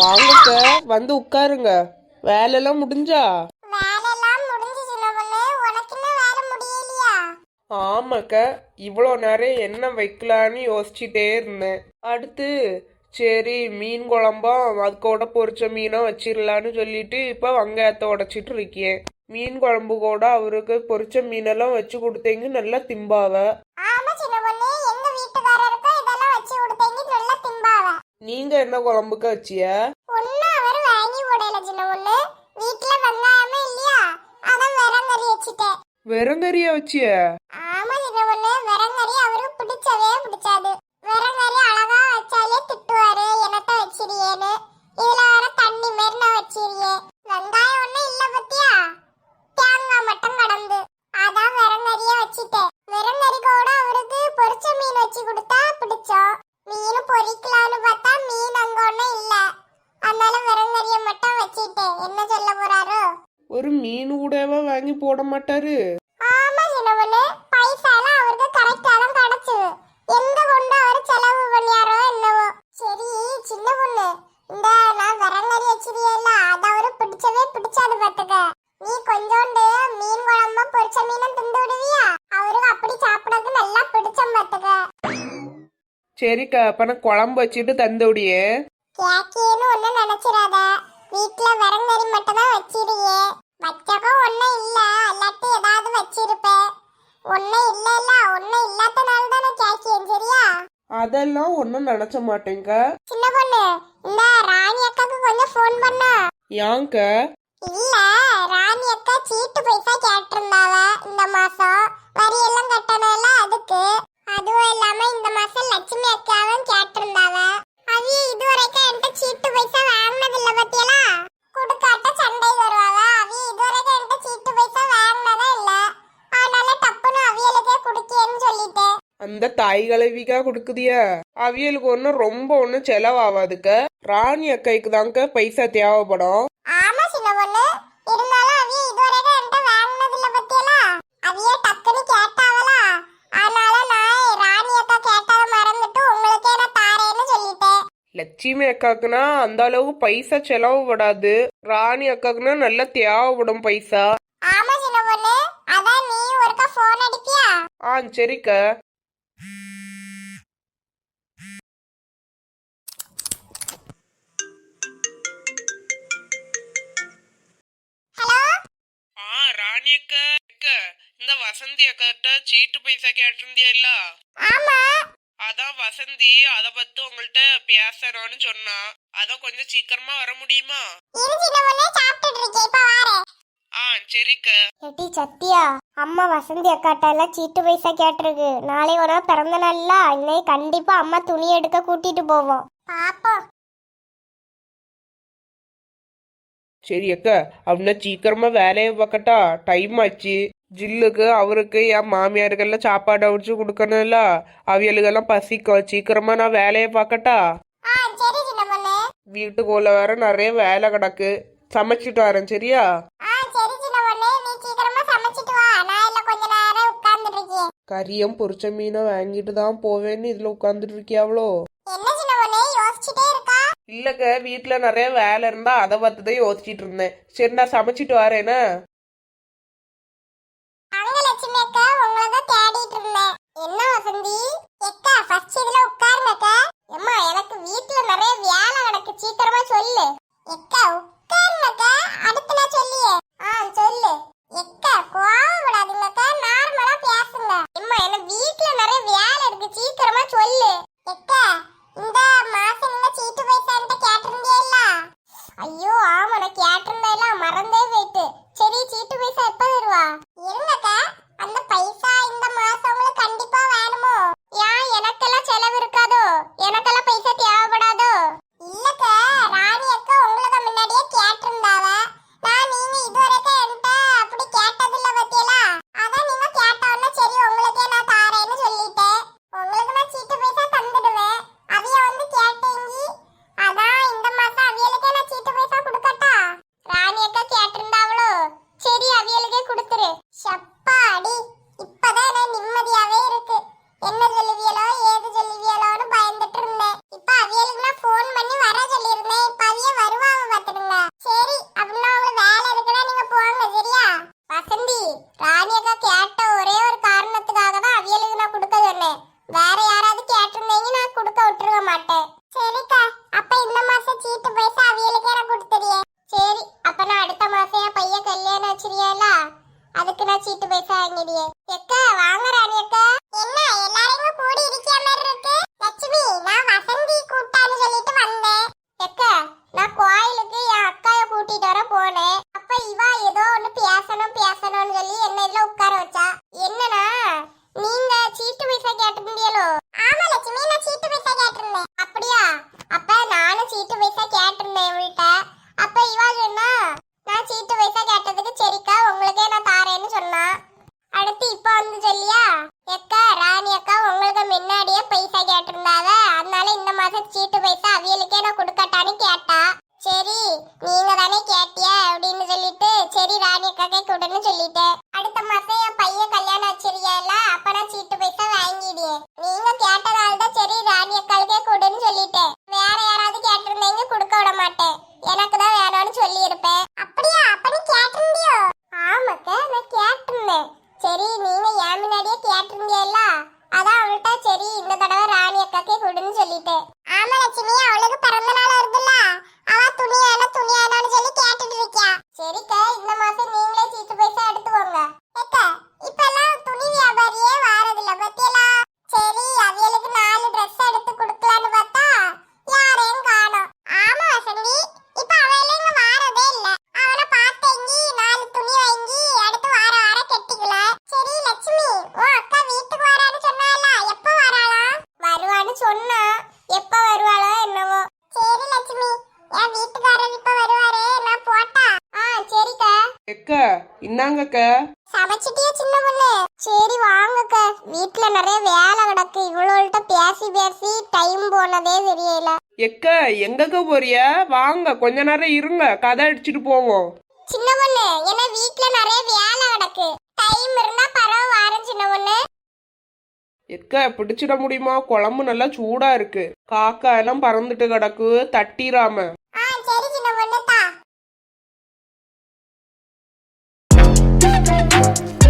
வாங்கக்க வந்து உட்காருங்க. வேலையெல்லாம் முடிஞ்சா? ஆமாக்க இவ்வளோ நேரம் என்ன வைக்கலான்னு யோசிச்சுட்டே இருந்தேன். அடுத்து சரி மீன் குழம்பா அதுக்கூட பொரிச்ச மீனா வச்சிடலான்னு சொல்லிட்டு இப்போ வெங்காயத்தை உடைச்சிட்டு இருக்கேன். மீன் குழம்பு கூட அவருக்கு பொரிச்ச மீனெல்லாம் வச்சு கொடுத்தீங்க நல்லா திம்பாவ ஆமா சின்ன பொண்ணு எங்க வீட்டுக்காரருக்கு இதெல்லாம் வச்சு கொடுத்தீங்க நல்லா திம்பாவ நீங்க என்ன குழம்புக்க வச்சிய? ஒன்னும் அவர் வாங்கி போடல சின்ன பொண்ணு. வீட்டுல வெங்காயமே இல்லையா? அதான் வெறங்கறி வச்சுட்டேன். வெறுங்கறியா வச்சிய ஆமா சின்ன பொண்ணு வெறங்கறி அவருக்கு பிடிச்சவே பிடிச்சாது வெறங்கறி அழகா வச்சாலே திட்டுவாரு என்னத்த வச்சிருக்கேன்னு இதுல வர தண்ணி மாரி நான் வச்சிருக்கேன் வெங்காயம் ஒண்ணும் இல்ல பத்தியா தேங்காய் மட்டும் கடந்து அதான் வெறங்கறிய வச்சிட்டேன் வெறங்கறி கூட அவருக்கு பொரிச்ச மீன் வச்சு கொடுத்தா பிடிச்சோம் மீன் பொரிக்கலாம்னு பார்த்தா மீன் அங்க ஒண்ணும் இல்ல அதனால வெறங்கறிய மட்டும் வச்சிட்டேன் என்ன சொல்ல போறாரோ ஒரு மீன் கூடவா வாங்கி போட மாட்டாரு. ஆமா சின்னவனு பைசா எல்லாம் அவருக்கு கரெக்டா தான் கிடைச்சது. எங்க கொண்டு அவர் செலவு பண்ணியாரோ என்னவோ. சரி சின்ன பொண்ணு இந்த நான் வரங்கறி வச்சிருக்கேல்ல அது அவரு பிடிச்சவே பிடிச்சாது பாத்துக்க. நீ கொஞ்சோண்டு மீன் குழம்பு பொரிச்ச மீனும் திண்டு விடுவியா? அவருக்கு அப்படி சாப்பிடறதுக்கு நல்லா பிடிச்சம் பாத்துக்க. சரிக்கா அப்ப நான் குழம்பு வச்சுட்டு தந்தோடியே கேக்கேன்னு ஒண்ணும் நினைச்சிடாத வீட்ல வரங்கறி மட்டும் தான் வச்சிருக்கே வச்சகம் ஒண்ணும் இல்ல. இல்லாட்டி ஏதாவது வச்சிருப்பேன். ஒண்ணும் இல்ல இல்ல ஒண்ணும் இல்லாதனால தானே கேக்கேன் சரியா? அதெல்லாம் ஒன்றும் நினைச்ச மாட்டேங்க. சின்ன பொண்ணு இந்த ராணி அக்காக்கு கொஞ்சம் ஃபோன் பண்ணா. ஏங்க? இல்ல ராணி அக்கா சீட்டு பைசா கேட்டிருந்தாவ இந்த மாசம். வரி அந்த தாய் கலவிக்கா கொடுக்குதியா? அவியலுக்கு ஒன்றும் ரொம்ப ஒன்றும் செலவாகாதுக்க ராணி அக்காய்க்கு தாங்க பைசா தேவைப்படும். ஆமா சின்ன பொண்ணு. இருந்தாலும் அவிய இதுவரைக்கும் என்கிட்ட வாங்கினது இல்ல பத்தியலா? அவிய டக்குன்னு கேட்டாவலா அதனால நான் ராணி அக்கா கேட்டதை மறந்துட்டு உங்களுக்கே நான் தாரேன்னு சொல்லிட்டேன். லட்சுமி அக்காக்குனா அந்த அளவுக்கு பைசா செலவுப்படாது ராணி அக்காக்குனா நல்லா தேவைப்படும் பைசா. ஆமா சின்ன பொண்ணு. அதான் நீ ஒருக்கா போன் அடிப்பியா? ஆ சரிக்கா. ஆ ராணி அக்கா அக்கா இந்த வசந்தி அக்காட்ட சீட்டு பைசா கேட்டிருந்தியா இல்ல? ஆமா. அதான் வசந்தி அத பத்தி உங்கள்ட்ட பேசணும்னு சொன்னா. அதான் கொஞ்சம் சீக்கிரமா வர முடியுமா? இரு சின்ன பொண்ணு சாப்பிட்டுட்டு இருக்கேன். இப்ப வாரேன். ஆ சரிக்கா. எட்டி சத்தியா அம்மா வசந்தி அக்காட்ட எல்லாம் சீட்டு பைசா கேட்டிருக்கு. நாளை ஒரு பிறந்த நாள்ல இன்னைக்கு கண்டிப்பா அம்மா துணி எடுக்க கூட்டிட்டு போவோம். பாப்போம் சரி அக்கா. அப்படின்னா சீக்கிரமா வேலையை பார்க்கட்டா. டைம் ஆச்சு. ஜில்லுக்கு அவருக்கு என் மாமியாருக்கெல்லாம் சாப்பாடு அவிச்சு கொடுக்கணும்ல. அவியலுக்கெல்லாம் பசிக்கும் சீக்கிரமா நான் வேலையை பார்க்கட்டா. வீட்டுக்குள்ள வேற நிறைய வேலை கிடக்கு. சமைச்சிட்டு வரேன் சரியா? கறியும் பொரிச்ச மீனும் வாங்கிட்டு தான் போவேன்னு இதுல உட்காந்துட்டு இருக்கியாவளோ இல்லக்க வீட்டுல நிறைய வேலை இருந்தா அதை பத்தி தான் யோசிச்சிட்டு இருந்தேன். சரி நான் சமைச்சிட்டு வரேனா அங்க லட்சுமி அக்கா உங்களை தான் தேடிட்டு இருந்தேன் என்ன வசந்தி அக்கா ஃபர்ஸ்ட் இதுல உட்காருங்க அக்கா அம்மா எனக்கு வீட்ல நிறைய வேலை கிடக்கு சீக்கிரமா சொல்லு அக்கா உட்காருங்க அக்கா அடுத்து நான் சொல்லியே ஆ சொல்லு அக்கா கோவம் விடாதீங்க அக்கா நார்மலா பேசுங்க அம்மா எனக்கு வீட்ல வேற யாராவது கேட்டிருந்தீங்க நான் கொடுக்க விட்டுருக்க மாட்டேன். சரிக்கா அப்ப இந்த மாசம் சீட்டு பைசா அவியலுக்கே நான் கொடுத்துறியே சரி அப்ப நான் அடுத்த மாசம் என் பையன் கல்யாணம் வச்சிருக்கேன்ல அதுக்கு நான் சீட்டு பைசா வாங்கிடுயே எக்கா வாங்க ராணி அக்கா. என்ன எக்கா இன்னாங்கக்க சமைச்சிட்டியா சின்ன பொண்ணு? சரி வாங்கக்கா. வீட்ல நிறைய வேலை கிடக்கு. இவ்வளோள்கிட்ட பேசி பேசி டைம் போனதே தெரியல எக்க எங்கக்க போறிய? வாங்க கொஞ்ச நேரம் இருங்க. கதை அடிச்சிட்டு போவோம். சின்ன பொண்ணு ஏன்னா வீட்ல நிறைய வேலை கிடக்கு. டைம் இருந்தா பரவ வாரம் சின்ன பொண்ணு. எக்க பிடிச்சிட முடியுமா? குழம்பு நல்லா சூடா இருக்கு. காக்கா எல்லாம் பறந்துட்டு கிடக்கு தட்டிராம பொண்ணு தா